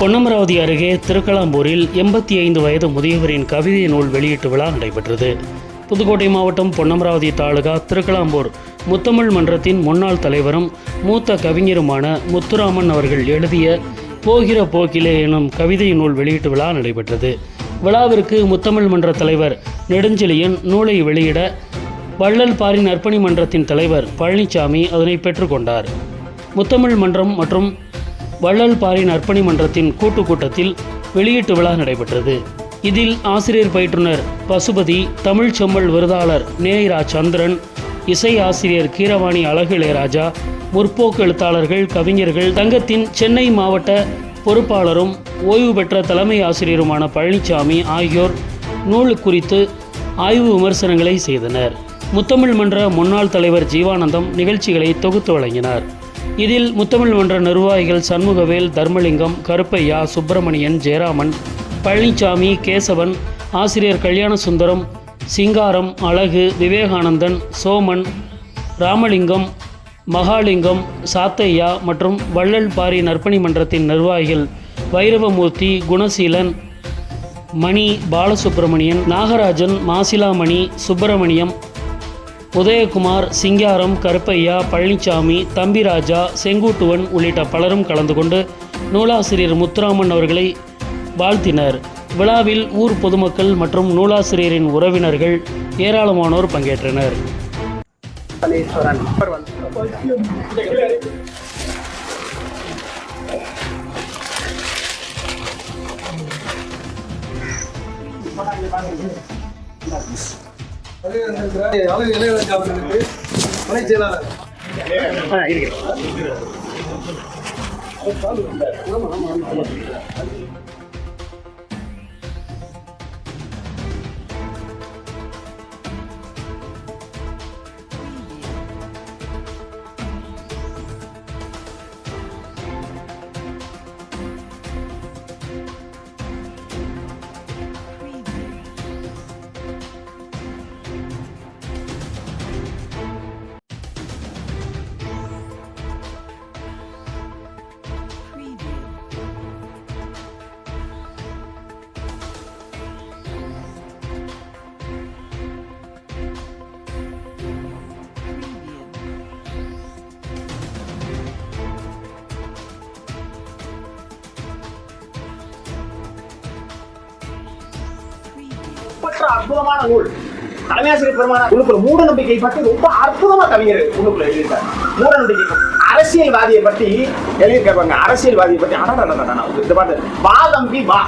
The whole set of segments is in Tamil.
பொன்னமராவதி அருகே திருக்கலாம்பூரில் எண்பத்தி ஐந்து வயது முதியவரின் கவிதை நூல் வெளியீட்டு விழா நடைபெற்றது. புதுக்கோட்டை மாவட்டம் பொன்னமராவதி தாலுகா திருக்கலாம்பூர் முத்தமிழ் மன்றத்தின் முன்னாள் தலைவரும் மூத்த கவிஞருமான முத்துராமன் அவர்கள் எழுதிய போகிற போக்கிலே எனும் கவிதை நூல் வெளியீட்டு விழா நடைபெற்றது. விழாவிற்கு முத்தமிழ் மன்ற தலைவர் நெடுஞ்செழியன் நூலை வெளியிட வள்ளல் பாரி நற்பணி மன்றத்தின் தலைவர் பழனிசாமி அதனை பெற்றுக்கொண்டார் முத்தமிழ் மன்றம் மற்றும் வள்ளல்பாரி நற்பணி மன்றத்தின் கூட்டு கூட்டத்தில் வெளியீட்டு விழா நடைபெற்றது. இதில் ஆசிரியர் பயிற்றுனர் பசுபதி தமிழ் செம்மல் விருதாளர் நேரா சந்திரன் இசை ஆசிரியர் கீரவாணி அழகு இளையராஜா முற்போக்கு எழுத்தாளர்கள் கவிஞர்கள் தங்கத்தின் சென்னை மாவட்ட பொறுப்பாளரும் ஓய்வு பெற்ற தலைமை ஆசிரியருமான பழனிசாமி ஆகியோர் நூல் குறித்து ஆய்வு விமர்சனங்களை செய்தனர். முத்தமிழ் மன்ற முன்னாள் தலைவர் ஜீவானந்தம் நிகழ்ச்சிகளை தொகுத்து வழங்கினார். இதில் முத்தமிழ் மன்ற நிர்வாகிகள் சண்முகவேல் தர்மலிங்கம் கருப்பையா சுப்பிரமணியன் ஜெயராமன் பழனிசாமி கேசவன் ஆசிரியர் கல்யாணசுந்தரம் சிங்காரம் அழகு விவேகானந்தன் சோமன் ராமலிங்கம் மகாலிங்கம் சாத்தையா மற்றும் வள்ளல் பாரி நற்பணி மன்றத்தின் நிர்வாகிகள் வைரவமூர்த்தி குணசீலன் மணி பாலசுப்பிரமணியன் நாகராஜன் மாசிலாமணி சுப்பிரமணியம் உதயகுமார் சிங்காரம் கருப்பையா பழனிசாமி தம்பிராஜா செங்குட்டுவன் உள்ளிட்ட பலரும் கலந்து கொண்டு நூலாசிரியர் முத்துராமன் அவர்களை வாழ்த்தினர் விழாவில் ஊர் பொதுமக்கள் மற்றும் நூலாசிரியரின் உறவினர்கள் ஏராளமானோர் பங்கேற்றனர் Thank you. துணை செயலாளர் ஒப்பற்ற அற்புதமான நூல். தலைமையாசிரியர் பெருமான உள்ளுக்குள்ள மூட நம்பிக்கை பற்றி ரொம்ப அற்புதமா கவிஞர் உள்ளுக்குள்ள எழுதியிருக்காரு. மூட நம்பிக்கை அரசியல்வாதியை பற்றி எழுதியிருக்காங்க அரசியல்வாதியை பற்றி அடடடடடடா. இந்த பாட்டு வா தம்பி வா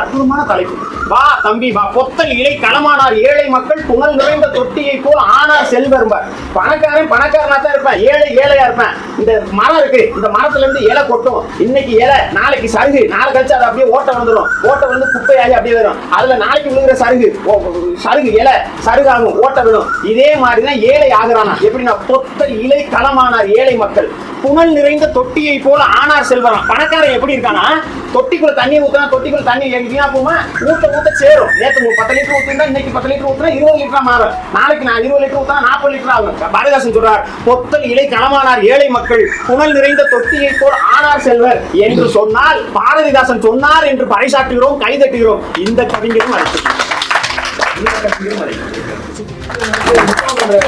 அற்புதமான தலைப்பு வா தம்பி வா. பொத்தல் இலை களமானார் ஏழை மக்கள் புனல் நிறைந்த தொட்டியை போல் ஆனார் செல்வரும்ப பணக்காரன் பணக்காரனா தான் இருப்பேன். ஏழை ஏழையா இருப்பேன். இந்த மரம் இருக்கு. இந்த மரத்துல இருந்து இலை கொட்டும். இன்னைக்கு இலை நாளைக்கு சருகு. நாளை கழிச்சு அது அப்படியே ஓட்டை வந்துடும் ஓட்டை வந்து குப்பையாகி அப்படியே வரும். அதுல நாளைக்கு விழுகிற சருகு. சருகு இலை சருகாகும். ஓட்டை விடும் இதே மாதிரிதான் ஏழை ஆகுறானா எப்படின்னா பொத்தல் இலை களமானார் ஏழை மக்கள். புனல் நிறைந்த தொட்டியை போல ஆனார் செல்வரான் பணக்காரன் எப்படி இருக்கானா? தொட்டிக்குள்ள தண்ணி ஊத்துனா தொட்டிக்குள்ள தண்ணி எங்கேயா போமா ஊத்த ஊத்த சேரும். நேற்று உங்களுக்கு பத்து லிட்டர் ஊத்துனா இன்னைக்கு பத்து லிட்டர் ஊத்துனா இருபது லிட்டரா மாறும். நாளைக்கு நான் இருபது லிட்டர் ஊத்தா நாற்பது லிட்டர் ஆகும். பாரதிதாசன் சொல்றார் பொத்தல் இலை களமானார் ஏழை மக்கள். புனல் நிறைந்த தொட்டியை போல் ஆனார் செல்வர். என்று சொன்னால் பாரதிதாசன் சொன்னார் என்று பறைசாற்றுகிறோம் கைதட்டுகிறோம். இந்த கவிஞரும் அழைத்து இந்த கவிஞரும் அழைத்து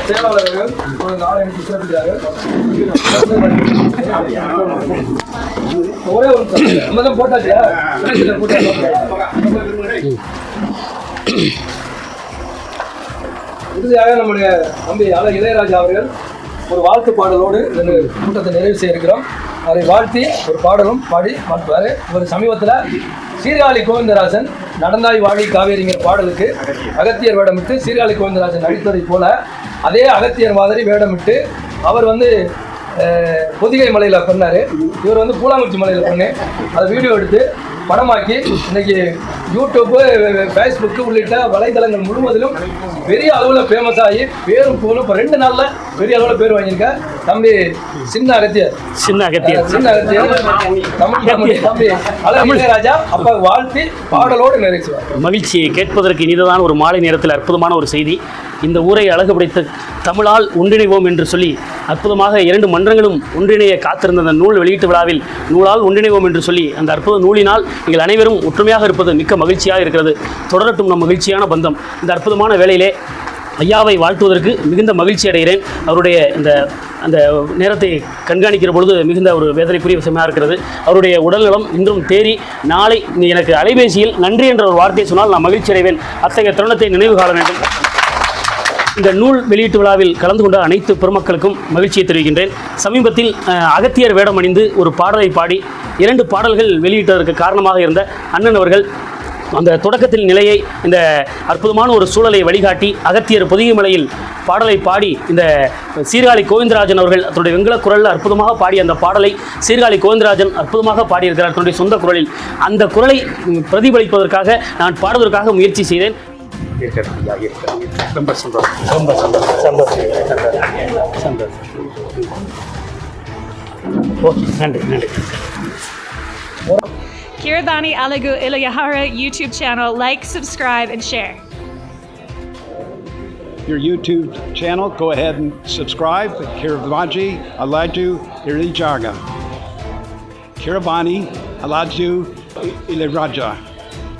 செயலாளர்கள் ஒரு நாளை எனக்கு ஒரே ஒரு நம்ம தான் போட்டாச்சியா இறுதியாக நம்முடைய தம்பி அல இளையராஜா அவர்கள் ஒரு வாழ்த்து பாடலோடு இந்த கூட்டத்தை நிறைவு செய்ய இருக்கிறோம். அதை வாழ்த்தி ஒரு பாடலும் பாடி மாற்றுவார். ஒரு சமீபத்தில் சீர்காழி கோவிந்தராசன் நடந்தாய் வாழி காவேரிங்கிற பாடலுக்கு அகத்தியர் வேடமிட்டு சீர்காழி கோவிந்தராஜன் நடித்ததைப் போல அதே அகத்தியர் மாதிரி வேடமிட்டு அவர் வந்து பொதிகை மலையில் பண்ணார். இவர் வந்து பூலாங்குச்சி மலையில் பண்ணு அதை வீடியோ எடுத்து படமாக்கி இன்னைக்கு யூடியூப்பு ஃபேஸ்புக்கு உள்ளிட்ட வலைதளங்கள் முழுவதிலும் பெரிய அளவில் ஃபேமஸ் ஆகி பேரும் போலும் இப்போ ரெண்டு நாளில் பெரிய அளவில் பேர் வாங்கியிருக்க தம்பி சின்ன அகத்தியர் சின்ன அகத்தியர் சின்ன அகத்தியர் தமிழ் தம்பி தம்பி அழகு இளையராஜா. அப்பா வாழ்த்தி பாடலோடு நிறைவேற்றுவார் மகிழ்ச்சியை கேட்பதற்கு இனிதான ஒரு மாலை நேரத்தில் அற்புதமான ஒரு செய்தி. இந்த ஊரை அழகுபடைத்த தமிழால் ஒன்றிணைவோம் என்று சொல்லி அற்புதமாக இரண்டு மன்றங்களும் ஒன்றிணைய காத்திருந்த அந்த நூல் வெளியீட்டு விழாவில் நூலால் ஒன்றிணைவோம் என்று சொல்லி அந்த அற்புத நூலினால் நீங்கள் அனைவரும் ஒற்றுமையாக இருப்பது மிக்க மகிழ்ச்சியாக இருக்கிறது. தொடரட்டும் நம் மகிழ்ச்சியான பந்தம். இந்த அற்புதமான வேலையிலே ஐயாவை வாழ்த்துவதற்கு மிகுந்த மகிழ்ச்சி அடைகிறேன். அவருடைய இந்த அந்த நேரத்தை கண்காணிக்கிற பொழுது மிகுந்த ஒரு வேதனைக்குரிய விஷயமாக இருக்கிறது. அவருடைய உடல்நலம் இன்றும் தேறி நாளை நீ எனக்கு அலைபேசியில் நன்றி என்ற ஒரு வார்த்தையை சொன்னால் நான் மகிழ்ச்சி அடைவேன். அத்தகைய தருணத்தை நினைவு காண வேண்டும். இந்த நூல் வெளியீட்டு விழாவில் கலந்து கொண்ட அனைத்து பெருமக்களுக்கும் மகிழ்ச்சியை தெரிவிக்கின்றேன். சமீபத்தில் அகத்தியர் வேடம் அணிந்து ஒரு பாடலை பாடி இரண்டு பாடல்கள் வெளியிட்டதற்கு காரணமாக இருந்த அண்ணன் அவர்கள் அந்த தொடக்கத்தில் நிலையை இந்த அற்புதமான ஒரு சூழலை வழிகாட்டி அகத்தியர் புதியமலையில் பாடலை பாடி இந்த சீர்காழி கோவிந்தராஜன் அவர்கள் தன்னுடைய வெங்கல குரலில் அற்புதமாக பாடிய அந்த பாடலை சீர்காழி கோவிந்தராஜன் அற்புதமாக பாடியிருக்கிறார். தன்னுடைய சொந்த குரலில். அந்த குரலை பிரதிபலிப்பதற்காக நான் பாடுவதற்காக முயற்சி செய்தேன். ரொம்ப சந்தோஷம் ரொம்ப சந்தோஷம் சந்தோஷம் சந்தோஷம் ஓகே நன்றி நன்றி. Kiradani Alagu Ilayahara YouTube channel. Like, subscribe, and share. your YouTube channel. Go ahead and subscribe. Kiravaji Alaju Irijaga. Kiravani Alaju Iliraja.